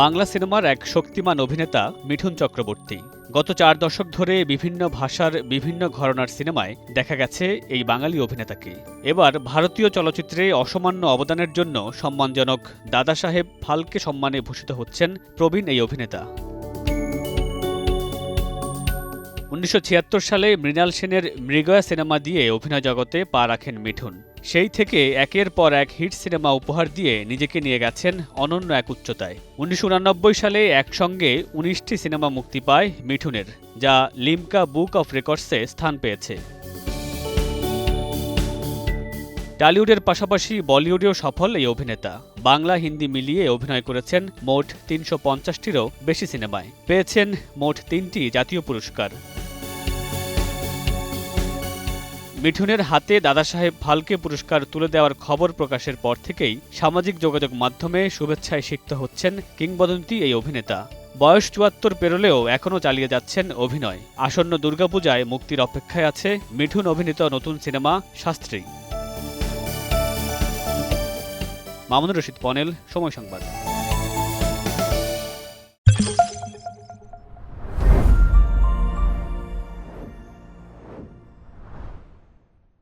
বাংলা সিনেমার এক শক্তিমান অভিনেতা মিঠুন চক্রবর্তী। গত চার দশক ধরে বিভিন্ন ভাষার বিভিন্ন ঘরনার সিনেমায় দেখা গেছে এই বাঙালি অভিনেতাকে। এবার ভারতীয় চলচ্চিত্রে অসামান্য অবদানের জন্য সম্মানজনক দাদা সাহেব ফালকে সম্মানে ভূষিত হচ্ছেন প্রবীণ এই অভিনেতা। উনিশশো ছিয়াত্তর সালে মৃণাল সেনের মৃগয়া সিনেমা দিয়ে অভিনয় জগতে পা রাখেন মিঠুন। সেই থেকে একের পর এক হিট সিনেমা উপহার দিয়ে নিজেকে নিয়ে গেছেন অনন্য এক উচ্চতায়। উনিশশো সালে একসঙ্গে উনিশটি সিনেমা মুক্তি পায় মিঠুনের, যা লিমকা বুক অফ রেকর্ডসে স্থান পেয়েছে। টলিউডের পাশাপাশি বলিউডেও সফল এই অভিনেতা। বাংলা, হিন্দি মিলিয়ে অভিনয় করেছেন মোট তিনশো পঞ্চাশটিরও বেশি সিনেমায়। পেয়েছেন মোট তিনটি জাতীয় পুরস্কার। মিঠুনের হাতে দাদা সাহেব ফালকে পুরস্কার তুলে দেওয়ার খবর প্রকাশের পর থেকেই সামাজিক যোগাযোগ মাধ্যমে শুভেচ্ছায় সিক্ত হচ্ছেন কিংবদন্তি এই অভিনেতা। বয়স চুয়াত্তর পেরোলেও এখনও চালিয়ে যাচ্ছেন অভিনয়। আসন্ন দুর্গাপূজায় মুক্তির অপেক্ষায় আছে মিঠুন অভিনীত নতুন সিনেমা শাস্ত্রী। মামুনুর রশিদ, পনেল, সময় সংবাদ।